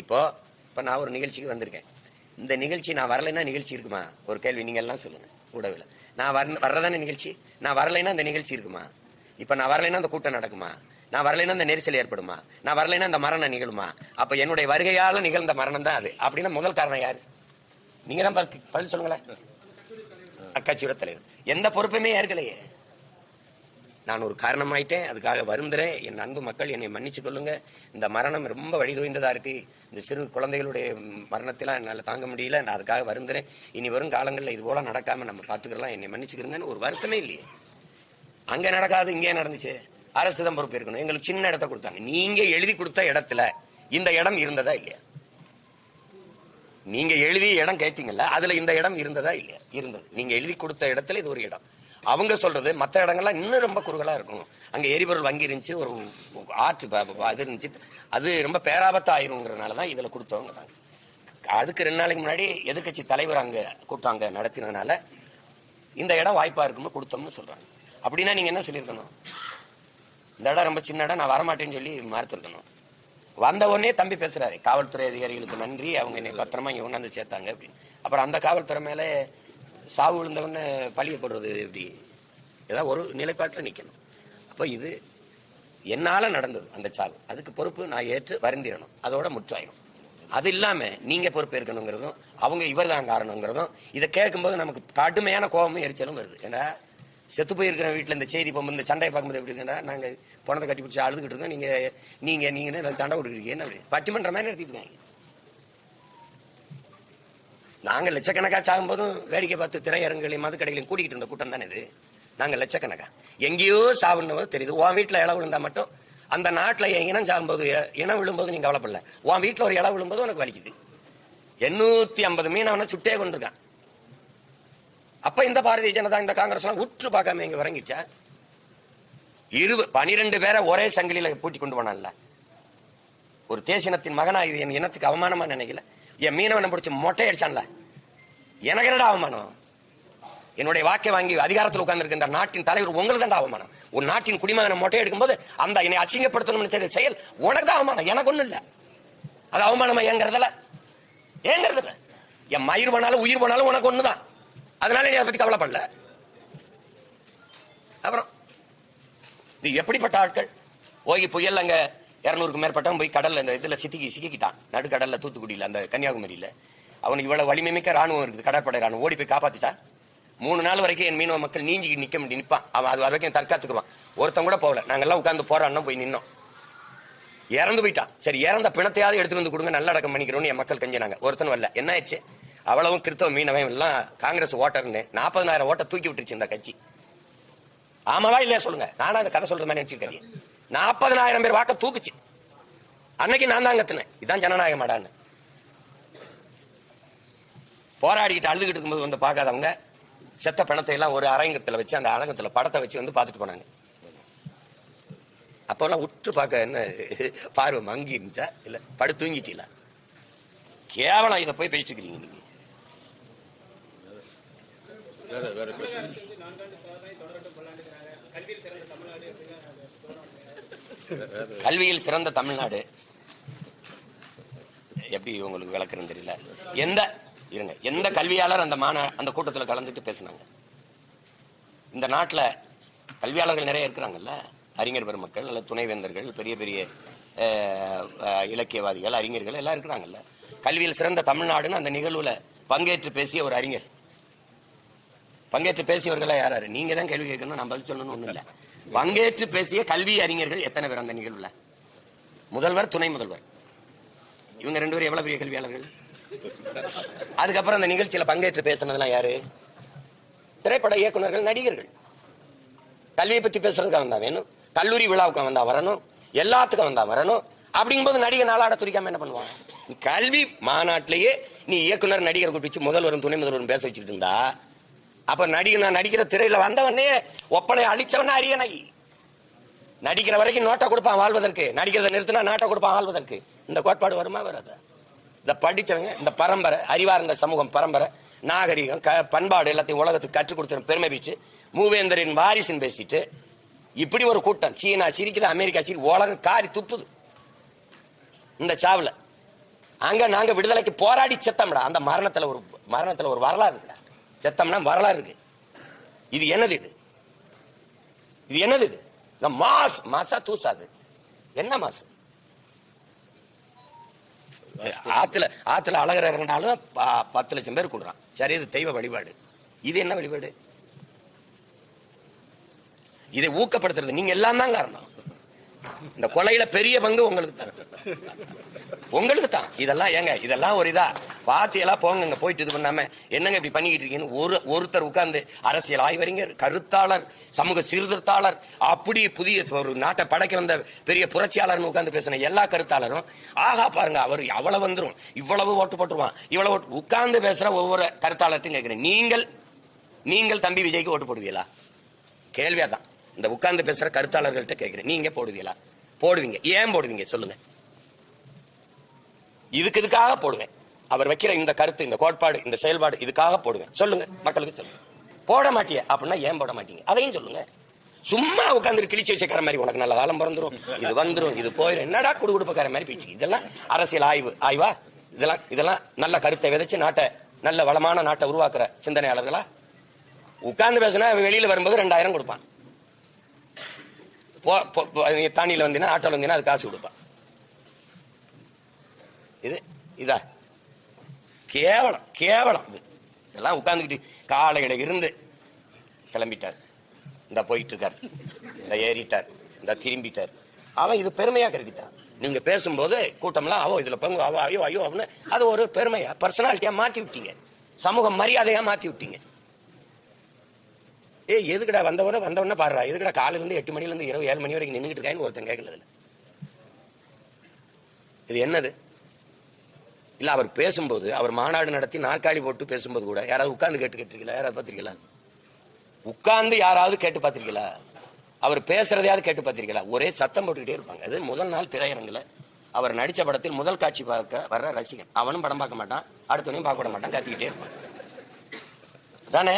இப்போ இப்போ நான் ஒரு நிகழ்ச்சிக்கு வந்திருக்கேன். இந்த நிகழ்ச்சி நான் வரலைன்னா நிகழ்ச்சி இருக்குமா? ஒரு கேள்வி நீங்கள் எல்லாம் சொல்லுங்கள் உடவில் நான் வர வர்றதானே நிகழ்ச்சி? நான் வரலைன்னா அந்த நிகழ்ச்சி இருக்குமா? இப்போ நான் வரலைன்னா அந்த கூட்டம் நடக்குமா? நான் வரலைன்னா அந்த நெரிசல் ஏற்படுமா? நான் வரலைன்னா அந்த மரணம் நிகழுமா? அப்போ என்னுடைய வருகையால் நிகழ்ந்த மரணம் தான் அது. அப்படின்னா முதல் காரணம் யார்? நீங்கள் தான் பதில் பதில் சொல்லுங்களேன். அக்கட்சியோட தலைவர். எந்த பொறுப்புமே ஏற்கலையே. நான் ஒரு காரணமாயிட்டேன். அதுக்காக வருந்துறேன். என் அன்பு மக்கள் என்னை மன்னிச்சு கொள்ளுங்க. இந்த மரணம் ரொம்ப வழிதோய்ந்ததா இருக்கு. இந்த சிறு குழந்தைகளுடைய மரணத்தெல்லாம் என்னால் தாங்க முடியல. நான் அதுக்காக வருந்துறேன். இனி வரும் காலங்களில் இது போல நடக்காம நம்ம பார்த்துக்கலாம் என்னை மன்னிச்சுக்கிறங்கன்னு ஒரு வருத்தமே இல்லையே. அங்க நடக்காது இங்கே நடந்துச்சு. அரசு தான் பொறுப்பு இருக்கணும். எங்களுக்கு சின்ன இடத்த கொடுத்தாங்க. நீங்க எழுதி கொடுத்த இடத்துல இந்த இடம் இருந்ததா இல்லையா? நீங்க எழுதி இடம் கேட்டீங்கல்ல அதுல இந்த இடம் இருந்ததா இல்லையா? இருந்தது. நீங்க எழுதி கொடுத்த இடத்துல இது ஒரு இடம். அவங்க சொல்றது மத்த இடங்கள்லாம் இன்னும் ரொம்ப குறுகலா இருக்கும். அங்க எரிபொருள் வங்கி இருந்துச்சு ஒரு ஆற்று இது இருந்துச்சு. அது ரொம்ப பேராபத்தம் ஆயிருங்கிறனால தான் இதுல கொடுத்தவங்க தான் அதுக்கு ரெண்டு நாளைக்கு முன்னாடி எதிர்க்கட்சி தலைவர் அங்க கூட்டம் அங்க நடத்தினதுனால இந்த இடம் வாய்ப்பா இருக்கும்னு கொடுத்தோம்னு சொல்றாங்க. அப்படின்னா நீங்க என்ன சொல்லியிருக்கணும்? இந்த இடம் ரொம்ப சின்ன இடம் நான் வரமாட்டேன்னு சொல்லி மறுத்துருக்கணும். வந்த உடனே தம்பி பேசுறாரு காவல்துறை அதிகாரிகளுக்கு நன்றி அவங்க என்னை பத்திரமா இங்க கொண்டாந்து சேர்த்தாங்க அப்படின்னு. அப்புறம் அந்த காவல்துறை மேலே சாவு விழுந்தவொடனே பழிய போடுறது எப்படி? ஏதாவது ஒரு நிலைப்பாட்டில் நிற்கணும் அப்போ இது என்னால் நடந்தது அந்த சாவு. அதுக்கு பொறுப்பு நான் ஏற்று வருந்திடணும் அதோட முற்றாயிடும் அது இல்லாமல் நீங்கள் பொறுப்பேற்கணுங்கிறதும் அவங்க இவர் தான் காரணங்கிறதும் இதை கேட்கும்போது நமக்கு கடுமையான கோபமும் எரிச்சலும் வருது. ஏன்னா செத்து போயிருக்கிற வீட்டில் இந்த செய்தி போகும்போது இந்த சண்டையை பார்க்கும்போது எப்படி இருக்குன்னா நாங்கள் பணத்தை கட்டி பிடிச்சி அழுதுகிட்டு இருக்கோம். நீங்கள் நீங்கள் நீங்கள் சண்டை கொடுக்குறீங்க என்ன அப்படி. பட்டிமன்ற மாதிரி நடத்திட்டு இருக்காங்க. நாங்கள் லட்சக்கணக்கா சாகும்போதும் வேடிக்கை பார்த்து திரையரங்குகளையும் மதுக்கடைகளையும் கூட்டிகிட்டு இருந்த கூட்டம் தானே இது? நாங்கள் லட்சக்கணக்கா. எங்கேயோ சாவுன்னு தெரியுது. உன் வீட்டில் இளவு விழுந்தா மட்டும் அந்த நாட்டில் என் இனம் சாகும்போது இனம் விழும்போது நீங்க கவலைப்படல. உன் வீட்டில் ஒரு இளவு விழும்போது உனக்கு வலிக்குது. எண்ணூத்தி ஐம்பது மீனவனை சுட்டே கொண்டிருக்கான் அப்போ இந்த பாரதிய ஜனதா இந்த காங்கிரஸ் எல்லாம் உற்று பார்க்காம இங்கே இறங்கிச்சா இருபது பனிரெண்டு பேரை ஒரே சங்கிலியில் பூட்டி கொண்டு போனான்ல. ஒரு தேசினத்தின் மகனா இது? என் இனத்துக்கு அவமானமாக நினைக்கல. என் மீனவனை பிடிச்சி மொட்டை அடிச்சான்ல எனக்கு என்னடா அவமானம்? என்னுடைய வாக்கை வாங்கி அதிகாரத்தில் உட்கார்ந்திருக்க இந்த நாட்டின் தலைவர் உங்களுக்கு தான் அவமானம்? ஒரு நாட்டின் குடிமகனை மொட்டை எடுக்கும்போது அந்த என்னை அசிங்கப்படுத்தணும்னு செய்த செயல் உனக்கு தான் அவமானம். எனக்கு ஒண்ணும் இல்லை. அது அவமானமா ஏங்கிறதுல? ஏங்கிறதுல என் மயிர் போனாலும் உயிர் போனாலும் உனக்கு ஒண்ணுதான். அதனால நீ அதை பத்தி கவலைப்படல அப்புறம் இது எப்படிப்பட்ட ஆட்கள்? ஓகி புயல் அங்கே இரநூறுக்கு மேற்பட்டவன் போய் கடல்ல இந்த இதுல சிக்கி சிக்கிக்கிட்டான். நடுக்கடல்ல தூத்துக்குடியில அந்த கன்னியாகுமரியில. அவனுக்கு இவ்வளவு வலிமைமிக்க ராணுவம் இருக்குது கடற்படை ராணுவம். ஓடி போய் காப்பாத்துட்டா மூணு நாள் வரைக்கும் என் மீனவ மக்கள் நீஞ்சி நிக்க முடியும் நிப்பான். அவன் அது வரைக்கும் தற்காத்துக்குவான். ஒருத்தன் கூட போகல. நாங்கெல்லாம் உட்காந்து போறான்னு போய் நின்னோம். இறந்து போயிட்டான். சரி இறந்த பிணத்தையாவது எடுத்துட்டு வந்து கொடுங்க நல்லடக்கம் பண்ணிக்கிறோம்னு என் மக்கள் கஞ்சினாங்க. ஒருத்தன் வரல. என்ன ஆயிடுச்சு? அவ்வளவும் கிறித்தவ மீனவன் எல்லாம் காங்கிரஸ் ஓட்டர்னு நாற்பதனாயிரம் ஓட்டை தூக்கி விட்டுருச்சு இந்த கட்சி. ஆமாவா இல்லையா சொல்லுங்க? நானும் அந்த கதை சொல்றது மாதிரி நினைச்சிருக்கேன் நாற்பதனாயிரம் பேர் வாக்க தூக்குச்சு. அன்னைக்கு நான் தான் கத்துனேன். இதான் ஜனநாயக மாடான்னு. போராடிக்கிட்டு அழுதுகிட்டு இருக்கும்போது வந்து பார்க்காதவங்க செத்த பணத்தை எல்லாம் ஒரு அரங்கத்துல வச்சு அந்த அரங்கத்தில் படத்தை வச்சு வந்து பார்த்துட்டு போனாங்க. அப்போல்லாம் உற்று பார்க்க என்ன பார்வை மங்கி இருந்துச்சா? இல்லை படு தூங்கிட்டீங்களா? கேவலம் இதை போய் பேசிட்டு இருக்கிறீங்க நீங்க வேற வேற கல்வியில் சிறந்த தமிழ்நாடு. எப்படி உங்களுக்கு விளக்குறேன்னு தெரியல. எந்த இருங்க எந்த கல்வியாளர் அந்த மாண அந்த கூட்டத்தில் கலந்துட்டு பேசினாங்க? இந்த நாட்டில் கல்வியாளர்கள் நிறைய இருக்கிறாங்கல்ல? அறிஞர் பெருமக்கள் அல்ல துணைவேந்தர்கள் பெரிய பெரிய இலக்கியவாதிகள் அறிஞர்கள் எல்லாம் இருக்கிறாங்கல்ல? கல்வியில் சிறந்த தமிழ்நாடுன்னு அந்த நிகழ்வுல பங்கேற்று பேசிய ஒரு அறிஞர். பங்கேற்று பேசியவர்களா யாராரு நீங்க தான் கேள்வி கேட்கணும் நான் பதில் சொல்லணும்னு ஒண்ணும் இல்ல. பங்கேற்று பேசிய கல்வி அறிஞர்கள் எத்தனை பேர் அந்த நிகழ்வுல? முதல்வர் துணை முதல்வர். இவங்க ரெண்டு பேரும் எவ்வளவு பெரிய கல்வியாளர்கள்? அதுக்கப்புறம் அந்த நிகழ்ச்சியில பங்கேற்று பேசினதுலாம் யாரு? திரைப்பட இயக்குனர்கள் நடிகர்கள். கல்வியை பத்தி பேசுறதுக்கு வந்தா வேணும். கல்லூரி விழாவுக்கு வந்தா வரணும். எல்லாத்துக்கும் வந்தா வரணும். அப்படிங்கும்போது நடிகர் நாளாட துரிக்காம என்ன பண்ணுவான்? கல்வி மாநாட்டிலேயே நீ இயக்குனர் நடிகர் கூப்பிட்டு முதல்வரும் துணை முதல்வரும் பேச வச்சுட்டு இருந்தா அப்ப நடிகர் நான் நடிக்கிற திரையில வந்தவனே ஒப்பனை அழிச்சவன அரியணை. நடிக்கிற வரைக்கும் நோட்டை கொடுப்பான் வாழ்வதற்கு. நடிக்கிறத நிறுத்தினா நாட்டை கொடுப்பான் வாழ்வதற்கு. இந்த கோட்பாடு வருமா வராது? இந்த படிச்சவங்க இந்த பரம்பரை அறிவார்ந்த சமூகம் பரம்பரை நாகரிகம் க பண்பாடு எல்லாத்தையும் உலகத்துக்கு கற்றுக் கொடுத்த பெருமை பேசிட்டு மூவேந்தரின் வாரிசுன்னு பேசிட்டு இப்படி ஒரு கூட்டம் சீனா சிரிக்குது அமெரிக்கா சிரி உலகம் காரி துப்புது. இந்த சாவில். அங்க நாங்க விடுதலைக்கு போராடி செத்தம்டா. அந்த மரணத்துல ஒரு மரணத்துல ஒரு வரலாறு இருக்குடா. செத்தம்னா வரலாறு இருக்கு. இது என்னது இது? இது என்னது இது? இந்த மாஸ் மாசா தூசாது. என்ன மாசு? ஆத்துல ஆத்துல அழகர் இறங்கினாலும் ப- பத்து லட்சம் பேர் கூடுறான். சரி இது தெய்வ வழிபாடு. இது என்ன வழிபாடு? இதை ஊக்கப்படுத்துறது. நீங்க எல்லாம் தான் காரணம். இந்த கொலையில பெரிய பங்கு உங்களுக்கு தான். உங்களுக்கு தான். இதெல்லாம் ஏங்க இதெல்லாம் ஒரு இதா. பாத்தியெல்லாம் போங்க போயிட்டு இது பண்ணாம. என்னங்க இப்படி பண்ணிக்கிட்டு இருக்கீங்கன்னு ஒரு ஒருத்தர் உட்கார்ந்து அரசியல் ஆய்வறிஞர் கருத்தாளர் சமூக சீர்திருத்தாளர் அப்படி புதிய ஒரு நாட்டை படைக்க வந்த பெரிய புரட்சியாளர்னு உட்கார்ந்து பேசின எல்லா கருத்தாளரும் ஆகா பாருங்க அவர் அவ்வளவு வந்துரும் இவ்வளவு ஓட்டு போட்டுருவான் இவ்வளவு ஓட்டு உட்கார்ந்து பேசுற ஒவ்வொரு கருத்தாளர்கிட்டையும் கேட்கிறேன். நீங்கள் நீங்கள் தம்பி விஜய்க்கு ஓட்டு போடுவீங்களா? கேள்வியா தான் இந்த உட்கார்ந்து பேசுற கருத்தாளர்கள்ட்ட கேட்கிறேன் நீங்க போடுவீங்களா? போடுவீங்க. ஏன் போடுவீங்க? சொல்லுங்க. இதுக்கு இதுக்காக போடுவேன். அவர் வைக்கிற இந்த கருத்து இந்த கோட்பாடு இந்த செயல்பாடு இதுக்காக போடுவேன். சொல்லுங்க. மக்களுக்கு சொல்லுங்க. போட மாட்டிய அப்படின்னா ஏன் போட மாட்டீங்க? அதையும் சொல்லுங்க. சும்மா உட்கார்ந்து கிழிச்சு வச்சுக்கிற மாதிரி உனக்கு நல்ல காலம் பிறந்துரும். இது வந்துரும். இது போயிடும் என்னடா குடு குடுப்பக்கார மாதிரி போயிடுச்சு இதெல்லாம் அரசியல் ஆய்வு. ஆய்வா? இதெல்லாம் இதெல்லாம் நல்ல கருத்தை விதைச்சு நாட்டை நல்ல வளமான நாட்டை உருவாக்குற சிந்தனையாளர்களா? உட்கார்ந்து பேசினா வெளியில வரும்போது ரெண்டாயிரம் கொடுப்பான். தானியில வந்தீங்கன்னா ஆட்டோல வந்தீங்கன்னா அது காசு கொடுப்பான் இது இதா. கேவலம் கேவலம் இது. இதெல்லாம் உட்காந்துக்கிட்டு காலையில இருந்து கிளம்பிட்டார். இந்த போயிட்டு இருக்கார் இந்த ஏறிட்டார். இந்த திரும்பிட்டார். அவன் இது பெருமையா கருதிட்டான். நீங்க பேசும்போது கூட்டம்லாம் அவோ இதுல பங்கு அவோ ஐயோ ஐயோ அப்படின்னு அது ஒரு பெருமையா பர்சனாலிட்டியா மாத்தி விட்டீங்க. சமூக மரியாதையா மாத்தி விட்டீங்க. ஏய் எதுக்குடா வந்தவன வந்தவொடனே பாடுறா? எதுக்கடா காலையில இருந்து எட்டு மணில இருந்து இரவு ஏழு மணி வரைக்கும் நின்றுட்டு இருக்கான்னு ஒருத்தன் கேட்கல இது என்னது? இல்ல அவர் பேசும்போது அவர் மாநாடு நடத்தி நாற்காலி போட்டு பேசும்போது கூட யாராவது உட்கார்ந்து கேட்டு கேட்டிருக்கீங்களா? யாராவது பார்த்திருக்கீங்களா? உட்கார்ந்து யாராவது கேட்டு பார்த்திருக்கீங்களா? அவர் பேசுறதையாவது கேட்டு பார்த்திருக்கீங்களா? ஒரே சத்தம் போட்டுக்கிட்டே இருப்பாங்க. அது முதல் நாள் திரையரங்குல. அவர் நடித்த படத்தில் முதல் காட்சி பார்க்க வர்ற ரசிகன். அவனும் படம் பார்க்க மாட்டான். அடுத்தவனையும் பார்க்க விட மாட்டான். கத்திக்கிட்டே இருப்பான். தானே?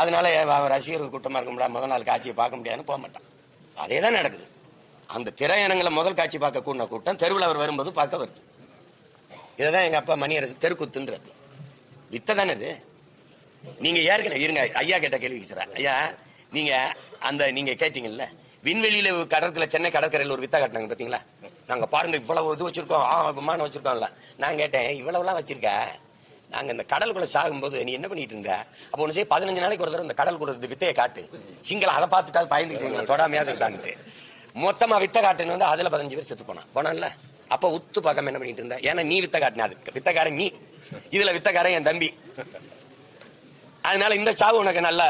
அதனால அவன் ரசிகர் கூட்டமா இருக்க முடியாது முதல் நாள் காட்சியை பார்க்க முடியாதுன்னு போக மாட்டான். அதே தான் நடக்குது. அந்த திரையரங்களை முதல் காட்சி பார்க்க கூடின கூட்டம் தெருவில் அவர் வரும்போது பார்க்க வருது. இதுதான் எங்க அப்பா மணியரசு தெருக்குத்துன்றது. வித்த தானே இது? நீங்க ஏற்கனவே இருங்க ஐயா கேட்ட கேள்வி சொல்றேன் ஐயா நீங்க அந்த நீங்க கேட்டீங்கல்ல விண்வெளியில கடற்கரை சென்னை கடற்கரையில் ஒரு வித்தா கட்டினாங்க பாத்தீங்களா? நாங்க பாருங்க இவ்வளவு இது வச்சிருக்கோம் விமானம் வச்சிருக்கோம்ல. நான் கேட்டேன் இவ்வளவுலாம் வச்சிருக்கேன் நாங்கள் இந்த கடலுக்குள்ள சாகும்போது நீ என்ன பண்ணிட்டு இருந்த? அப்போ ஒன்று செய்ய பதினஞ்சு நாளைக்கு ஒரு தடவை இந்த கடலுக்குள்ள இந்த வித்தையை காட்டு. சிங்களம் அதை பார்த்துட்டு அது பயந்துக்கிட்டு தொடாமையாவது இருக்கான்ட்டு. மொத்தமா வித்த காட்டுன்னு வந்து அதுல பதினஞ்சு பேர் செத்து போனான். போனான்ல? அப்ப உத்து பார்க்காம என்ன பண்ணிட்டு இருந்த? ஏன்னா நீ வித்த காட்டின அதுக்கு. வித்தக்காரன் நீ. இதுல வித்தக்காரன் என் தம்பி. அதனால இந்த சாவு உனக்கு நல்லா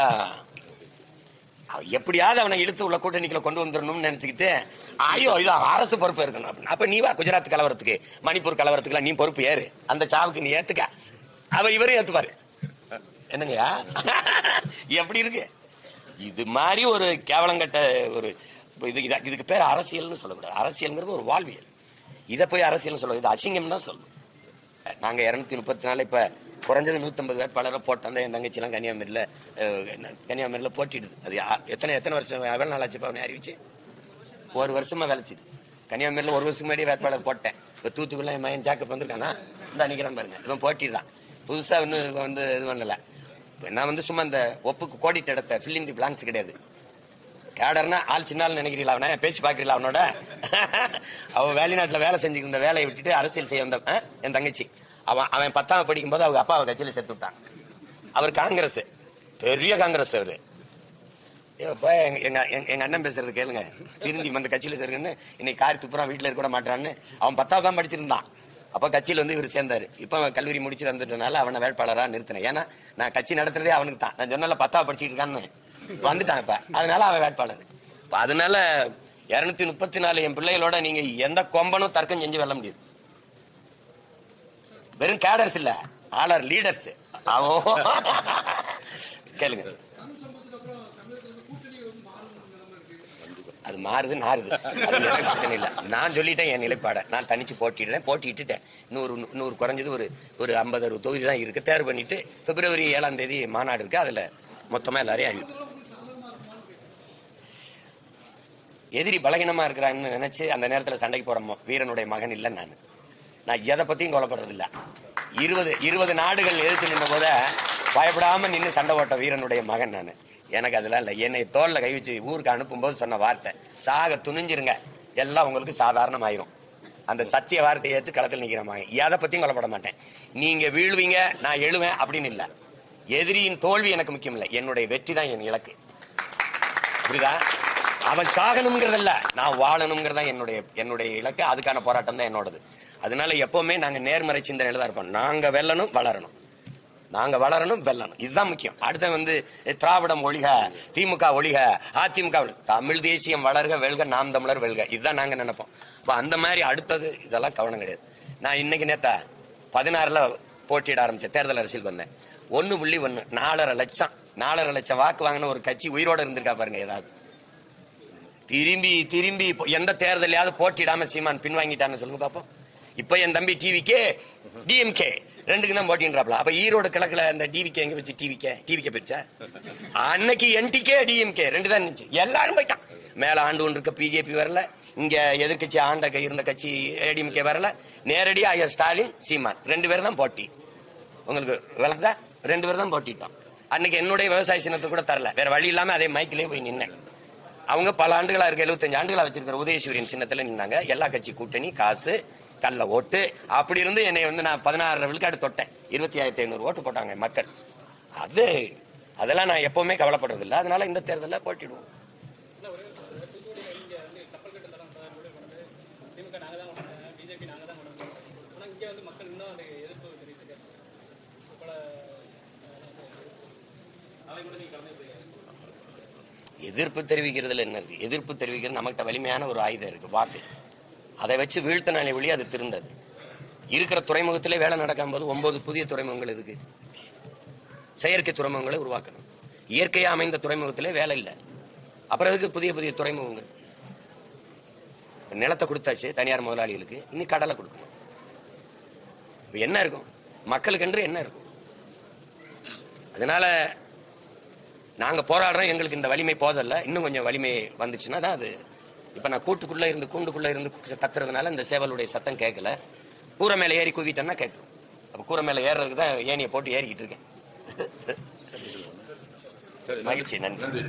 எப்படியாவது அவனை இழுத்து உள்ள கூட்டணிக்குள்ள கொண்டு வந்துடணும்னு நினைச்சுக்கிட்டு ஐயோ இது அரசு பொறுப்பு இருக்கணும் அப்படின்னு. அப்ப நீ வா குஜராத் கலவரத்துக்கு மணிப்பூர் கலவரத்துக்குலாம் நீ பொறுப்பு ஏறு. அந்த சாவுக்கு நீ ஏத்துக்க. அவர் இவரும் ஏத்துப்பாரு. என்னங்கய்யா? எப்படி இருக்கு? இது மாதிரி ஒரு கேவலங்கட்ட ஒரு இது இதா- இதுக்கு பேர் அரசியல்னு சொல்லக்கூடாது. அரசியல்ங்கிறது ஒரு வாழ்வியல். இதை போய் அரசியல்னு சொல்ல இது அசிங்கம் தான் சொல்லணும் நாங்க இரநூத்தி முப்பத்தி நாலு இப்ப குறைஞ்சது நூற்றம்பது வேட்பாளரை போட்டோம். என் தங்கச்சி எல்லாம் கன்னியாகுமரியில் என்ன, போட்டிடுது. அது யா- எத்தனை எத்தனை வருஷம் எவ்வளவு நாள் ஆச்சு அவனை அறிவிச்சு? ஒரு வருஷமா விளைச்சிது. கன்னியாகுமரியில் ஒரு வருஷத்துக்கு முன்னாடி வேட்பாளர் போட்டேன். இப்போ தூத்துக்குள்ள என் மயன் ஜாக்கப் வந்திருக்கானா? இந்த நிக்கிறான் பாருங்க. இவன் போட்டிடுறான். புதுசா இன்னும் வந்து இது பண்ணல. நான் வந்து சும்மா இந்த ஒப்புக்கு கோடிட்டு இடத்த ஃபில்லிங் தி பிளாங்ஸ் கிடையாது. கேடர்னா ஆள் சின்ன ஆள் நினைக்கிறீங்களா அவனை? பேசி பார்க்குறீங்களா அவனோட? அவன் வெளிநாட்டில் வேலை செஞ்சுட்டு இருந்த வேலையை விட்டுட்டு அரசியல் செய்ய வந்த என் தங்கச்சி. அவன் அவன் பத்தாம் படிக்கும் போது அவங்க அப்பா அவன் சேர்த்து விட்டான். அவர் காங்கிரஸ் பெரிய காங்கிரஸ் அவர். போய் எங்க எங்க- எங்க- அண்ணன் பேசுறது கேளுங்க. திருந்தி வந்து கட்சியில் இருக்குன்னு இன்னைக்கு கார் துப்புறான் வீட்டில் இருக்க கூட மாட்டான்னு அவன் பத்தாவது தான் படிச்சிருந்தான். அப்ப கட்சியில வந்து இவர் சேர்ந்தார். இப்ப அவன் கல்லூரி முடிச்சு வந்துட்டனால அவனை வேட்பாளரா நிறுத்தினேன். ஏன்னா நான் கட்சி நடத்துறதே அவனுக்கு தான். நான் சொன்னால பத்தாவது படிச்சுட்டு இருக்கான்னு. வந்துட்டான் இப்போ. அதனால அவன் வேட்பாளர். இப்போ அதனால இருநூத்தி முப்பத்தி நாலு என் பிள்ளைகளோட நீங்க எந்த கொம்பனும் தர்க்கம் செஞ்சு வெல்ல முடியாது. வெறும் கேடர்ஸ் இல்ல. ஆளர் லீடர்ஸ் கேளுங்க. அது மாறுது நாறுது. அது எனக்கு பிரச்சனை இல்லை. நான் சொல்லிட்டேன் என் நிலைப்பாடை. நான் தனிச்சு போட்டிடுறேன். போட்டிட்டுட்டேன் நூறு நூறு குறைஞ்சது ஒரு ஒரு ஐம்பது அறுபது தொகுதி தான் இருக்கு. தேர்வு பண்ணிட்டு பிப்ரவரி ஏழாம் தேதி மாநாடு இருக்கு. அதுல மொத்தமா எல்லாரையும் அறிவிப்பு எதிரி பலகீனமா இருக்கிறான்னு நினைச்சு அந்த நேரத்துல சண்டைக்கு போற வீரனுடைய மகன் இல்லை நான். நான் எதை பத்தியும் கொலப்படுறதில்ல இல்ல. இருபது இருபது நாடுகள் எதிர்த்து நின்ற போத பயப்படாம நின்று சண்டை ஓட்ட வீரனுடைய மகன் நான். எனக்கு அதெல்லாம் இல்லை. என்னை தோல்ல கை வச்சு ஊருக்கு அனுப்பும்போது சொன்ன வார்த்தை. சாக துணிஞ்சிருங்க. எல்லாம் உங்களுக்கு சாதாரணமாயிரும். அந்த சத்திய வார்த்தையை ஏற்று களத்தில் நிற்கிறமா மகன் எதை பத்தியும் மாட்டேன். நீங்கள் வீழ்வீங்க நான் எழுவேன் அப்படின்னு இல்லை. எதிரியின் தோல்வி எனக்கு முக்கியம் இல்லை. என்னுடைய வெற்றி தான் என் இலக்கு. புரியுதா? அவன் சாகணுங்கிறதில்ல நான் வாழணுங்கிறதா என்னுடைய என்னுடைய இலக்கு. அதுக்கான போராட்டம் தான் என்னோடது. அதனால எப்பவுமே நாங்கள் நேர்மறை சிந்தனையில தான் இருப்போம். நாங்கள் வெல்லணும் வளரணும். நாங்க வளரணும் வெல்லணும். இதுதான் முக்கியம். அடுத்த வந்து திராவிடம் ஒழிக திமுக ஒழிக அதிமுக தமிழ் தேசியம் வளர்க வெல்க நாம் தமிழர் வெல்க. இதுதான் நாங்க நினைப்போம். இப்போ அந்த மாதிரி அடுத்தது இதெல்லாம் கவனம் கிடையாது. நான் இன்னைக்கு நேத்தா பதினாறுல போட்டியிட ஆரம்பிச்சேன் தேர்தல் அரசியல் வந்தேன். ஒன்று புள்ளி ஒன்று நாலரை லட்சம். நாலரை லட்சம் வாக்கு வாங்கின ஒரு கட்சி உயிரோட இருந்திருக்கா பாருங்க ஏதாவது. திரும்பி திரும்பி இப்போ எந்த தேர்தலையாவது போட்டியிடாம சீமான் பின்வாங்கிட்டான்னு சொல்லுங்க பார்ப்போம் இப்போ என் தம்பி டிவிக்கே டிஎம்கே ரெண்டுக்கு தான் போட்டின்றாப்ல. அப்ப ஈரோடு கிழக்குல அந்த டிவிக்கே எங்க வச்சு டிவிக்கே டிவிக்கே போயிருச்சா? அன்னைக்கு என்டிகே டிஎம்கே ரெண்டு தான் இருந்துச்சு. எல்லாரும் போயிட்டான். மேல ஆண்டு ஒன்று இருக்க பிஜேபி வரல. இங்க எதிர்க்கட்சி ஆண்ட க- இருந்த கட்சி ஏடிஎம்கே வரல. நேரடியா ஐயா ஸ்டாலின் சீமான். ரெண்டு பேரும் தான் போட்டி. உங்களுக்கு விளக்குதா? ரெண்டு பேரும் தான் போட்டிட்டோம். அன்னைக்கு என்னுடைய விவசாய சின்னத்தை கூட தரல. வேற வழி இல்லாம அதே மைக்கிலே போய் நின்னேன். அவங்க பல ஆண்டுகளா இருக்க 75 ஆண்டுகளா வச்சிருக்கிற உதயசூரியன் சின்னத்துல நின்னாங்க. எல்லா கட்சி கூட்டணி காசு கல்ல ஓட்டு. அப்படி இருந்து என்னை வந்து நான் பதினாறு விழுக்காடு தொட்டேன். இருபத்தி ஆயிரத்தி ஐநூறு ஓட்டு போட்டாங்க மக்கள். அது அதெல்லாம் நான் எப்பவுமே கவலைப்படுறது இல்லை அதனால இந்த தேர்தலில் போட்டிடுவோம். எதிர்ப்பு எதிர்ப்பு தெரிவிக்கிறதுல என்ன இருக்கு எதிர்ப்பு தெரிவிக்கிறது நம்மகிட்ட வலிமையான ஒரு ஆயுதம் இருக்கு. வாக்கு. அதை வச்சு வீழ்த்தினாலே வழி அது திருந்தது. இருக்கிற துறைமுகத்திலே வேலை நடக்கும் போது ஒன்பது புதிய துறைமுகங்கள் இருக்கு. செயற்கை துறைமுகங்களை உருவாக்கணும். இயற்கையா அமைந்த துறைமுகத்திலே வேலை இல்லை. அப்புறம் எதுக்கு புதிய புதிய துறைமுகங்கள்? நிலத்தை கொடுத்தாச்சு தனியார் முதலாளிகளுக்கு. இனி கடலை கொடுக்கணும். இப்போ என்ன இருக்கும்? மக்களுக்கென்று என்ன இருக்கும்? அதனால நாங்கள் போராடுறோம். எங்களுக்கு இந்த வலிமை போதல்ல இன்னும் கொஞ்சம் வலிமை வந்துச்சுன்னா தான் அது இப்ப நான் கூட்டுக்குள்ள இருந்து கூண்டுக்குள்ள இருந்து கத்துறதுனால இந்த சேவலுடைய சத்தம் கேட்கல கூரை மேல ஏறி கூவிட்டேன்னா கேட்கும் அப்ப கூரை மேல ஏறுறதுக்கு தான் ஏணியை போட்டு ஏறிக்கிட்டு இருக்கேன். மகிழ்ச்சி நன்றி.